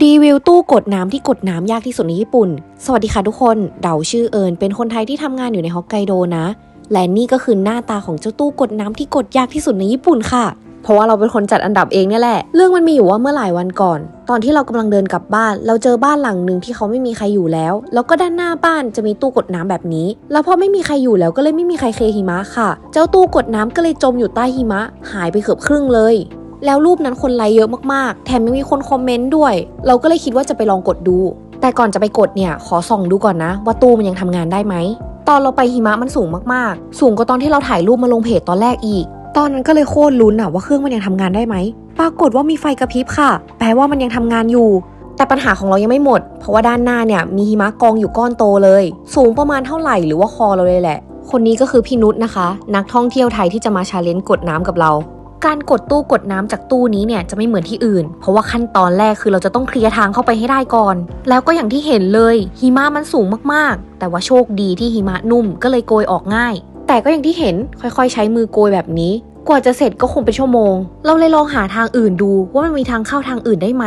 รีวิวตู้กดน้ำที่กดน้ำยากที่สุดในญี่ปุ่น สวัสดีค่ะทุกคน เดาชื่อเอิญเป็นคนไทยที่ทำงานอยู่ในฮอกไกโดนะ และนี่ก็คือหน้าตาของเจ้าตู้กดน้ำที่กดยากที่สุดในญี่ปุ่นค่ะ เพราะว่าเราเป็นคนจัดอันดับเองเนี่ยแหละ เรื่องมันมีอยู่ว่าเมื่อหลายวันก่อน ตอนที่เรากำลังเดินกลับบ้าน เราเจอบ้านหลังหนึ่งที่เขาไม่มีใครอยู่แล้ว แล้วก็ด้านหน้าบ้านจะมีตู้กดน้ำแบบนี้ แล้วพอไม่มีใครอยู่แล้วก็เลยไม่มีใครเคหิมะค่ะ เจ้าตู้กดน้ำก็เลยจมอยู่ใต้หิมะ หายไปเกือบครึ่งเลย แล้วรูปนั้นคนไลค์เยอะมากๆ แถมยังมีคนคอมเมนต์ด้วย เราก็เลยคิดว่าจะไปลองกดดู แต่ก่อนจะไปกดเนี่ยขอส่องดูก่อนนะ ว่าตู้มันยังทำงานได้ไหม ตอนเราไปหิมะมันสูงมากๆ สูงกว่าตอนที่เราถ่ายรูปมาลงเพจตอนแรกอีก ตอนนั้นก็เลยโคตรลุ้นอะว่าเครื่องมันยังทำงานได้ไหม ปรากฏว่ามีไฟกระพริบค่ะ แปลว่ามันยังทำงานอยู่ แต่ปัญหาของเรายังไม่หมด เพราะว่าด้านหน้าเนี่ยมีหิมะกองอยู่ก้อนโตเลย สูงประมาณเท่าไหร่หรือว่าคอเราเลยแหละคนนี้ก็คือพี่นุชนะคะ นักท่องเที่ยวไทยที่จะมาชาเลนจ์กดน้ำกับเรา การกดตู้กดน้ำจากตู้นี้เนี่ยจะไม่เหมือนที่อื่น เพราะว่าขั้นตอนแรกคือเราจะต้องเคลียร์ทางเข้าไปให้ได้ก่อน แล้วก็อย่างที่เห็นเลยหิมะมันสูงมากๆ แต่ว่าโชคดีที่หิมะนุ่มก็เลยโกยออกง่าย แต่ก็อย่างที่เห็นค่อยๆ ใช้มือโกยแบบนี้กว่าจะเสร็จก็คงเป็นชั่วโมง เราเลยลองหาทางอื่นดูว่ามันมีทางเข้าทางอื่นได้ไหม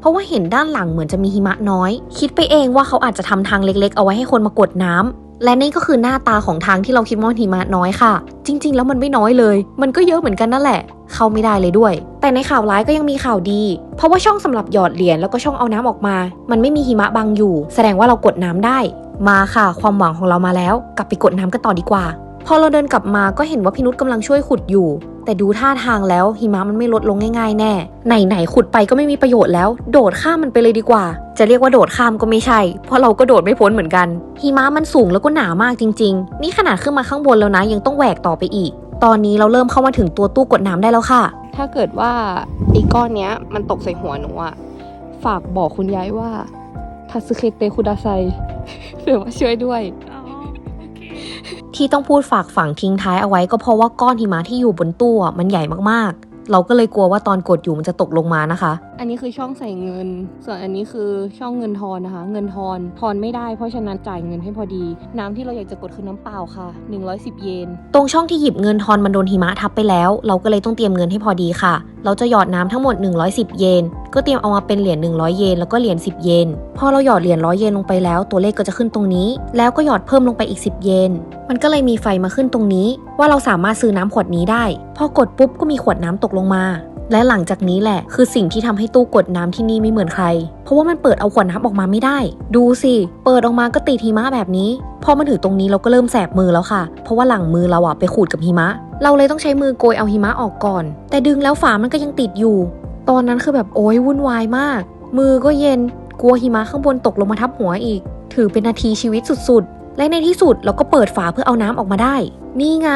เพราะว่าเห็นด้านหลังเหมือนจะมีหิมะน้อย คิดไปเองว่าเขาอาจจะทำทางเล็กๆ เอาไว้ให้คนมากดน้ำ และนี่ก็คือหน้าตาของทางที่เราคิดว่าหิมะน้อยค่ะ จริง ๆ แล้วมันไม่น้อยเลย มันก็เยอะเหมือนกันนั่นแหละ เข้าไม่ได้เลยด้วย แต่ในข่าวร้ายก็ยังมีข่าวดี เพราะว่าช่องสำหรับหยอดเหรียญแล้วก็ช่องเอาน้ำออกมา มันไม่มีหิมะบังอยู่ แสดงว่าเรากดน้ำได้ มาค่ะ ความหวังของเรามาแล้ว กลับไปกดน้ำกันต่อดีกว่า พอเราเดินกลับมาก็เห็นว่าพี่นุชกำลังช่วยขุดอยู่ แต่ดูท่าทางแล้วหิมะมันไม่ลดลงง่ายๆแน่ ไหนๆขุดไปก็ไม่มีประโยชน์แล้ว โดดข้ามมันไปเลยดีกว่า จะเรียกว่าโดดข้ามก็ไม่ใช่ เพราะเราก็โดดไม่พ้นเหมือนกัน หิมะมันสูงแล้วก็หนามากจริง ๆ นี่ขนาดขึ้นมาข้างบนแล้วนะ ยังต้องแหวกต่อไปอีก ตอนนี้เราเริ่มเข้ามาถึงตัวตู้กดน้ำได้แล้วค่ะ ถ้าเกิดว่าไอ้ก้อนเนี้ย มันตกใส่หัวหนูอะฝากบอกคุณยายว่าทาสึเคเตคุดาไซหรือว่าช่วยด้วย ที่ต้องพูดฝากฝังทิ้งท้ายเอาไว้ก็เพราะว่าก้อนหิมะที่อยู่บนตู้อะมันใหญ่มากๆ เราก็เลยกลัวว่าตอนกดอยู่มันจะตกลงมานะคะ อันนี้คือช่องใส่เงิน ส่วนอันนี้คือช่องเงินทอนนะคะ เงินทอนทอนไม่ได้เพราะฉะนั้นจ่ายเงินให้พอดี น้ำที่เราอยากจะกดคือน้ำเปล่าค่ะ 110 เยน ตรงช่องที่หยิบเงินทอนมันโดนหิมะทับไปแล้ว เราก็เลยต้องเตรียมเงินให้พอดีค่ะ เราจะหยอดน้ำทั้งหมด 110 เยนก็เตรียมเอามาเป็นเหรียญ100 เยนแล้วก็เหรียญ10 เยน พอเราหยอดเหรียญ100 เยนลงไปแล้ว ตัวเลขก็จะขึ้นตรงนี้ แล้วก็หยอดเพิ่มลงไปอีก 10 เยน มันก็เลยมีไฟมาขึ้นตรงนี้ ว่าเราสามารถซื้อน้ำขวดนี้ได้ พอกดปุ๊บก็มีขวดน้ำตกลงมา และหลังจากนี้แหละ คือสิ่งที่ทำให้ตู้กดน้ำที่นี่ไม่เหมือนใคร เพราะว่ามันเปิดเอาขวดน้ำออกมาไม่ได้ ดูสิ เปิดออกมาก็ติดหิมะแบบนี้ พอมาถึงตรงนี้เราก็เริ่มแสบมือแล้วค่ะ เพราะว่าหลังมือเราอะไปขูดกับหิมะ เราเลยต้องใช้มือโกยเอาหิมะออกก่อน แต่ดึงแล้วฝามันก็ยังติดอยู่ ตอนนั้นคือแบบโอ้ยวุ่นวายมาก มือก็เย็นกลัวหิมะข้างบนตกลงมาทับหัวอีก ถือเป็นนาทีชีวิตสุดๆ และในที่สุดเราก็เปิดฝาเพื่อเอาน้ำออกมาได้ นี่ไง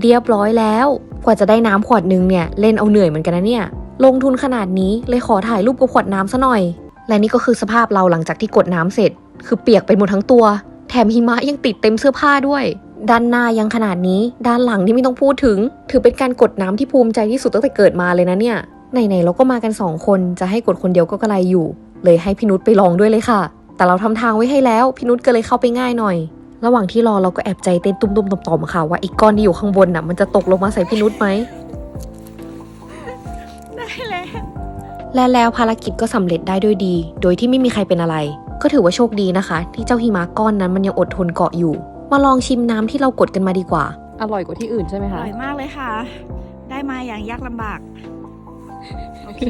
เรียบร้อยแล้ว กว่าจะได้น้ำขวดนึงเนี่ยเล่นเอาเหนื่อยเหมือนกันนะเนี่ย ลงทุนขนาดนี้เลยขอถ่ายรูปกับขวดน้ำซะหน่อย และนี่ก็คือสภาพเราหลังจากที่กดน้ำเสร็จ คือเปียกไปหมดทั้งตัว แถมหิมะยังติดเต็มเสื้อผ้าด้วย ด้านหน้ายังขนาดนี้ ด้านหลังที่ไม่ต้องพูดถึง ถือเป็นการกดน้ำที่ภูมิใจที่สุดตั้งแต่เกิดมาเลยนะเนี่ย ไหนๆเราก็มากันสองคนจะให้กดคนเดียวก็กระไรอยู่ เลยให้พี่นุชไปลองด้วยเลยค่ะ แต่เราทำทางไว้ให้แล้วพี่นุชก็เลยเข้าไปง่ายหน่อย ระหว่างที่รอเราก็แอบใจเต้นตุ้มๆต่อมๆค่ะ ว่าไอ้ก้อนที่อยู่ข้างบนน่ะมันจะตกลงมาใส่พี่นุชไหมได้แล้วและแล้วภารกิจก็สำเร็จได้ด้วยดี โดยที่ไม่มีใครเป็นอะไร ก็ถือว่าโชคดีนะคะ ที่เจ้าหิมะก้อนนั้นมันยังอดทนเกาะอยู่ มาลองชิมน้ำที่เรากดกันมาดีกว่า อร่อยกว่าที่อื่นใช่ไหมคะอร่อยมากเลยค่ะ ได้มาอย่างยากลำบาก โอเค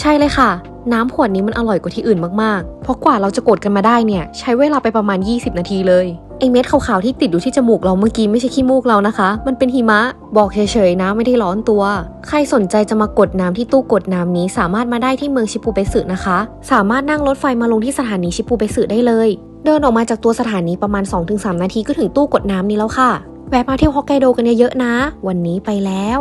ใช่เลยค่ะ น้ำขวดนี้มันอร่อยกว่าที่อื่นมากๆ เพราะกว่าเราจะกดกันมาได้เนี่ย ใช้เวลาไปประมาณ 20 นาทีเลยไอเม็ดขาวๆที่ติดอยู่ที่จมูกเราเมื่อกี้ไม่ใช่ขี้มูกเรานะคะ มันเป็นหิมะ บอกเฉยๆนะไม่ได้ร้อนตัว ใครสนใจจะมากดน้ำที่ตู้กดน้ำนี้สามารถมาได้ที่เมืองชิปูเบสึนะคะ สามารถนั่งรถไฟมาลงที่สถานีชิปูเบสึได้เลย เดินออกมาจากตัวสถานีประมาณ 2-3 นาทีก็ถึงตู้กดน้ำนี้แล้วค่ะ แวะมาเที่ยวฮอกไกโดกันเยอะๆนะ วันนี้ไปแล้ว